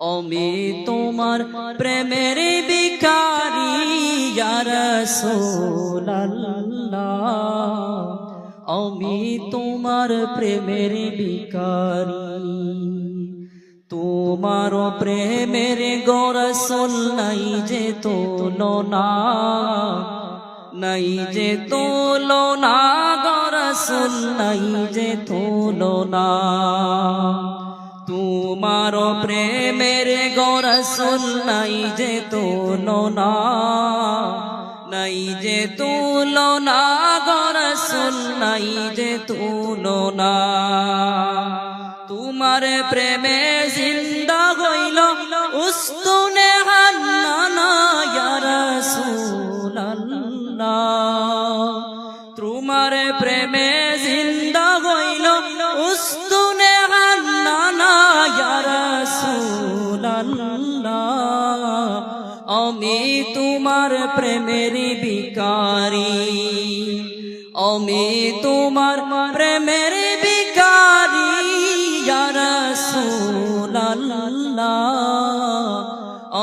আমি তোমার প্রেমের বিকারি আমি তোমার প্রেমের বিকারি তোমার প্রেমের গরসল নাই যে তোলনা, নাই যে তোলনা গরসল নাই যে তোলনা। তোমার প্রেমের গরসুল নাই যে তুলনা, নাই যে তুলনা গরসুল নাই যে তুলনা। তোমার প্রেমে জিন্দা হইল, উস্তুনে রাসূলুল্লাহ। তোমার প্রেমে জিন্দা হইল, উস্তুনে আমি তোমার প্রেমের বিকারি আমি তোমার প্রেমের বিকারি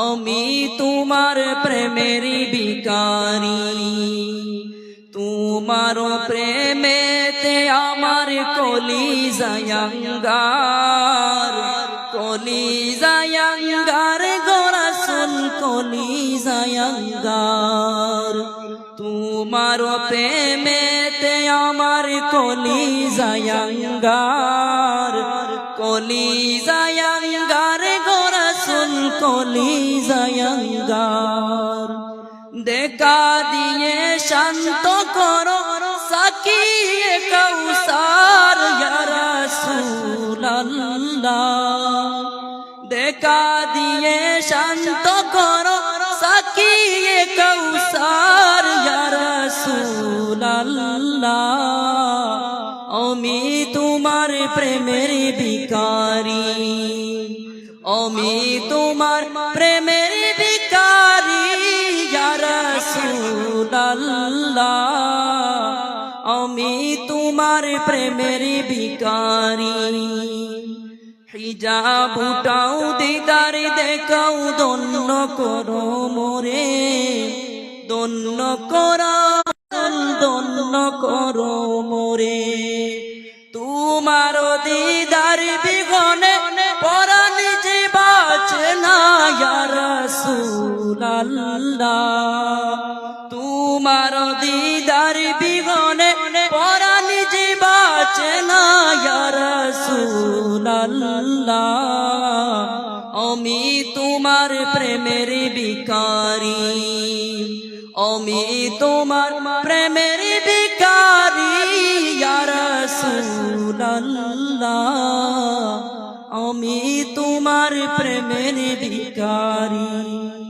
আমি তোমার প্রেমের বিকারি তোমার প্রেমেতে আমার কলি জায়াঙ্গার কলি গোরাসুল কলি জায়াঙ্গার তোমার প্রেমেতে আমার কলি জায়াঙ্গার কলি জায়াঙ্গার গোরাসুল কলি জায়াঙ্গার দেখা দিয়ে শান্ত করো, সাকিয়ে কৌসার ইয়া দেখা দিয়ে শান্ত করো কৌসার আমি তোমার প্রেমের বিকারি আমি তোমার প্রেমের বিকারি আমি তোমার প্রেমের বিকারি হিজাব উঠাও দিদার, দেখাও দন্য করো মোরে। দন্য করা দন্য করো মোরে। তোমার দিদার বিগনে পরাণ যে বাঁচে না তোমার দিদার রাসূলুল্লাহ আমি তোমার প্রেমের বিকারি আমি তোমার প্রেমের বিকারি আমি তোমার প্রেমের বিকারি